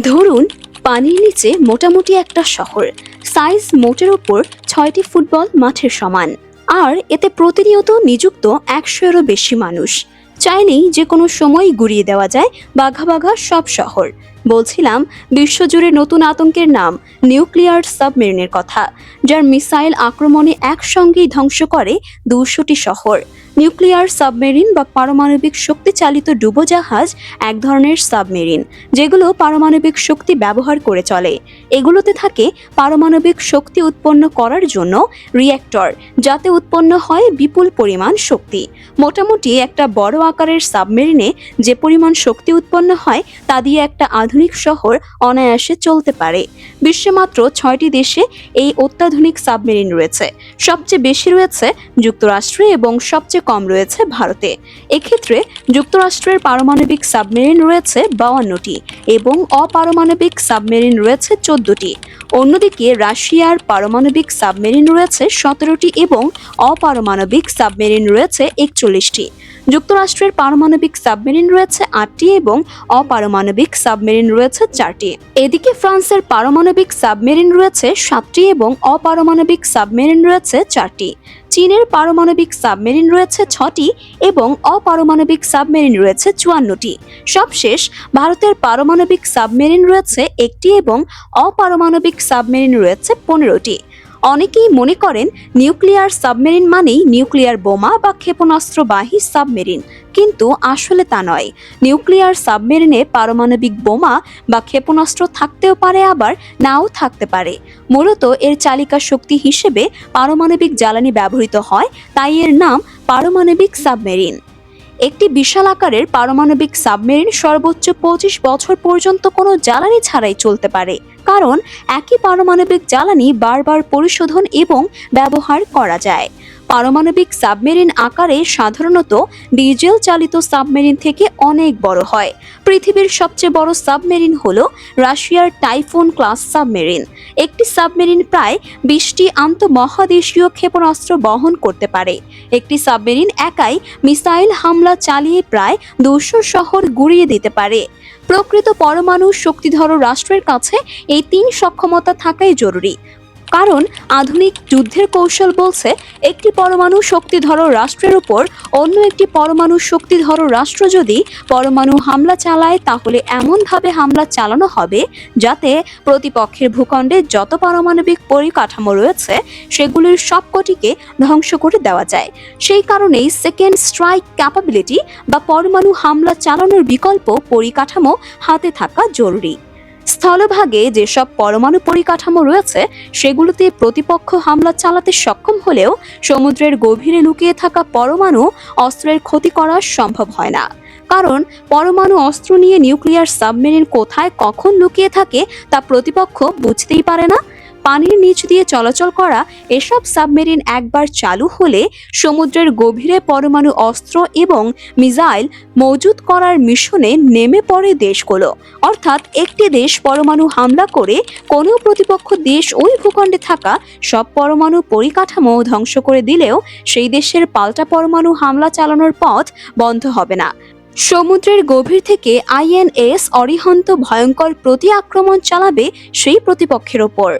ধরুন, পানির নিচে মোটামুটি একটা শহর। সাইজ মোটের ওপর ছয়টি ফুটবল মাঠের সমান। আর এতে প্রতিনিয়ত নিযুক্ত একশোরও বেশি মানুষ। চাইলেই যে কোনো সময় গুড়িয়ে দেওয়া যায় বাঘা বাঘা সব শহর। বলছিলাম, বিশ্বজুড়ে নতুন আতঙ্কের নাম, নিউক্লিয়ার সাবমেরিনের কথা, যার মিসাইল আক্রমণে একসঙ্গেই ধ্বংস করে দুশোটি শহর। নিউক্লিয়ার সাবমেরিন বা পারমাণবিক শক্তি চালিত ডুবোজাহাজ এক ধরনের সাবমেরিন, যেগুলো পারমাণবিক শক্তি ব্যবহার করে চলে। এগুলোতে থাকে পারমাণবিক শক্তি উৎপন্ন করার জন্য রিয়্যাক্টর যাতে উৎপন্ন হয় বিপুল পরিমাণ শক্তি। মোটামুটি একটা বড় আকারের সাবমেরিনে যে পরিমাণ শক্তি উৎপন্ন হয়, তা দিয়ে একটা আধুনিক শহর অনায়াসে চলতে পারে। বিশ্বে মাত্র ছয়টি দেশে এই অত্যাধুনিক সাবমেরিন রয়েছে। সবচেয়ে বেশি রয়েছে যুক্তরাষ্ট্রে এবং সবচেয়ে কম রয়েছে ভারতে। এক্ষেত্রে যুক্তরাষ্ট্রের পারমাণবিক সাবমেরিন রয়েছে বাউান্নটি এবং অপারমাণবিক সাবমেরিন রয়েছে চোদ্দটি। অন্যদিকে রাশিয়ার পারমাণবিক সাবমেরিন রয়েছে সতেরোটি এবং অপারমাণবিক সাবমেরিন রয়েছে একচল্লিশটি। যুক্তরাষ্ট্রের পারমাণবিক সাবমেরিন রয়েছে আটটি এবং অপারমাণবিক সাবমেরিন রয়েছে চারটি। এদিকে ফ্রান্সের পারমাণবিক সাবমেরিন রয়েছে সাতটি এবং অপারমাণবিক সাবমেরিন রয়েছে চারটি। চীনের পারমাণবিক সাবমেরিন রয়েছে ছটি এবং অপারমাণবিক সাবমেরিন রয়েছে চুয়ান্নটি। সবশেষ, ভারতের পারমাণবিক সাবমেরিন রয়েছে একটি এবং অপারমাণবিক সাবমেরিন রয়েছে পনেরোটি। অনেকেই মনে করেন নিউক্লিয়ার সাবমেরিন মানেই নিউক্লিয়ার বোমা বা ক্ষেপণাস্ত্রবাহী সাবমেরিন, কিন্তু আসলে তা নয়। নিউক্লিয়ার সাবমেরিনে পারমাণবিক বোমা বা ক্ষেপণাস্ত্র থাকতেও পারে, আবার নাও থাকতে পারে। মূলত এর চালিকা শক্তি হিসেবে পারমাণবিক জ্বালানি ব্যবহৃত হয়, তাই এর নাম পারমাণবিক সাবমেরিন। একটি বিশাল আকারের পারমাণবিক সাবমেরিন সর্বোচ্চ পঁচিশ বছর পর্যন্ত কোনো জ্বালানি ছাড়াই চলতে পারে। কারণ একই পারমাণবিক জ্বালানি বারবার পরিশোধন এবং ব্যবহার করা যায়। পারমাণবিক সাবমেরিন আকারে সাধারণত ডিজেল চালিত সাবমেরিন থেকে অনেক বড় হয়। পৃথিবীর সবচেয়ে বড় সাবমেরিন হল রাশিয়ার টাইফুন ক্লাস সাবমেরিন। একটি সাবমেরিন প্রায় বিশটি আন্তঃমহাদেশীয় ক্ষেপণাস্ত্র বহন করতে পারে। একটি সাবমেরিন একাই মিসাইল হামলা চালিয়ে প্রায় দুশো শহর গুড়িয়ে দিতে পারে। প্রকৃত পরমাণু শক্তিধর রাষ্ট্রের কাছে এই তিন সক্ষমতা থাকাই জরুরি। কারণ আধুনিক যুদ্ধের কৌশল বলছে একটি পরমাণু শক্তিধর রাষ্ট্রের উপর, অন্য একটি পরমাণু শক্তিধর রাষ্ট্র যদি পরমাণু হামলা চালায়, তাহলে এমনভাবে হামলা চালানো হবে যাতে প্রতিপক্ষের ভূখণ্ডে যত পারমাণবিক পরিকাঠামো রয়েছে, সেগুলির সবকটিকে ধ্বংস করে দেওয়া যায়। সেই কারণেই সেকেন্ড স্ট্রাইক ক্যাপাবিলিটি বা পরমাণু হামলা চালানোর বিকল্প পরিকাঠামো হাতে থাকা জরুরি। স্থলভাগে যেসব পরমাণু পরিকাঠামো রয়েছে, সেগুলোতে প্রতিপক্ষ হামলা চালাতে সক্ষম হলেও সমুদ্রের গভীরে লুকিয়ে থাকা পরমাণু অস্ত্রের ক্ষতি করা সম্ভব হয় না। কারণ, পরমাণু অস্ত্র নিয়ে নিউক্লিয়ার সাবমেরিন কোথায় কখন লুকিয়ে থাকে তা প্রতিপক্ষ বুঝতেই পারে না। পানির নিচ দিয়ে চলাচল করা এসব সাবমেরিন একবার চালু হলে সমুদ্রের গভীরে পরমাণু অস্ত্র এবং মিসাইল মজুত করার মিশনে নেমে পড়ে দেশগুলো। অর্থাৎ একটি দেশ পরমাণু হামলা করে কোনো প্রতিপক্ষ দেশ ওই ভূখণ্ডে থাকা সব পরমাণু পরিকাঠামো ধ্বংস করে দিলেও সেই দেশের পাল্টা পরমাণু হামলা চালানোর পথ বন্ধ হবে না। সমুদ্রের গভীর থেকে আইএনএস অরিহন্ত ভয়ঙ্কর প্রতি আক্রমণ চালাবে সেই প্রতিপক্ষের ওপর।